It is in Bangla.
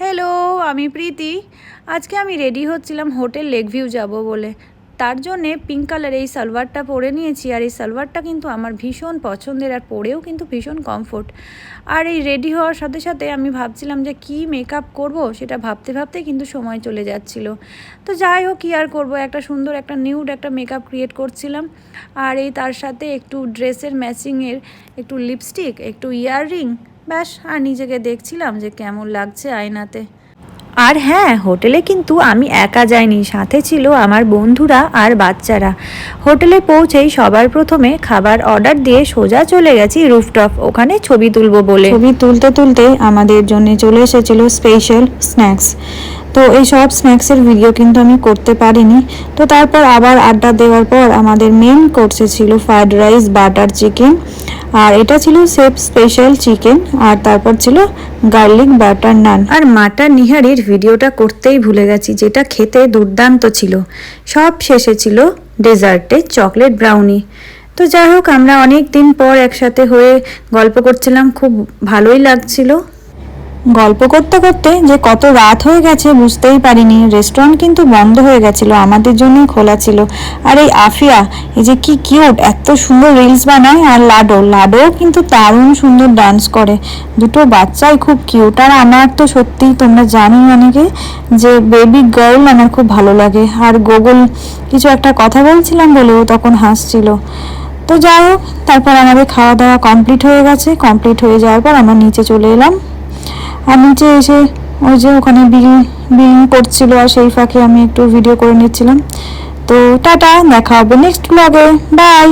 হ্যালো আমি প্রীতি। আজকে আমি রেডি হচ্ছিলাম হোটেল লেক ভিউ যাব বলে। তার জন্যে পিঙ্ক কালার এই সালোয়ারটা পরে নিয়েছি আর এই সালোয়ারটা কিন্তু আমার ভীষণ পছন্দের আর পরেও কিন্তু ভীষণ কমফোর্ট আর এই রেডি হওয়ার সাথে সাথে আমি ভাবছিলাম যে কি মেকআপ করব সেটা ভাবতে ভাবতে কিন্তু সময় চলে যাচ্ছিল। তো যাই হোক, কী আর করব? একটা সুন্দর, একটা নিউড একটা মেকআপ ক্রিয়েট করছিলাম। আর এই তার সাথে একটু ড্রেসের ম্যাচিংয়ের একটু লিপস্টিক একটু ইয়াররিং ব্যাস আর নিজেকে দেখছিলাম যে কেমন লাগছে আয়নাতে। আর হ্যাঁ হোটেলে কিন্তু আমি একা যাইনি সাথে ছিল আমার বন্ধুরা আর বাচ্চারা। হোটেলে পৌঁছেই সবার প্রথমে খাবার অর্ডার দিয়ে সোজা চলে গেছি রুফটপ ওখানে ছবি তুলবো বলে। ছবি তুলতে তুলতে আমাদের জন্য চলে এসেছিল স্পেশাল স্ন্যাক্স তো এই সব স্ন্যাক্সের ভিডিও কিন্তু আমি করতে পারিনি। তো তারপর আবার আড্ডা দেওয়ার পর আমাদের মেন কোর্সে ছিল ফ্রাইড রাইস বাটার চিকেন আর এটা ছিল সেফ স্পেশাল চিকেন আর তারপর ছিল গার্লিক বাটার নান আর মাটা নিহারির ভিডিওটা করতেই ভুলে গেছি, যেটা খেতে দুর্দান্ত ছিল। সব শেষে ছিল ডেজার্টে চকলেট ব্রাউনি তো যাই হোক, আমরা অনেক দিন পর একসাথে হয়ে গল্প করছিলাম, খুব ভালোই লাগছিল। গল্প করতে করতে যে কত রাত হয়ে গেছে বুঝতেই পারিনি। রেস্টুরেন্ট কিন্তু বন্ধ হয়ে গেছিল, আমাদের জন্যই খোলা ছিল। আর এই আফিয়া, এই যে কি কিউট এত সুন্দর রিলস বানায়, আর লাডো লাডো কিন্তু দারুণ সুন্দর ডান্স করে। দুটো বাচ্চাই খুব কিউট আর আমার তো সত্যিই তোমরা জানি অনেকে, যে বেবি গার্ল আমার খুব ভালো লাগে। আর গুগল কিছু একটা কথা বলছিলাম বলে ও তখন হাসছিল। তো যাই হোক, তারপর আমাদের খাওয়া দাওয়া কমপ্লিট হয়ে গেছে। কমপ্লিট হয়ে যাওয়ার পর আমরা নিচে চলে এলাম। আর নিচে এসে ওই যে ওখানে বিল করছিল আর সেই ফাঁকে আমি একটু ভিডিও করে নিচ্ছিলাম। তো টাটা, দেখা হবে নেক্সট ব্লগে বাই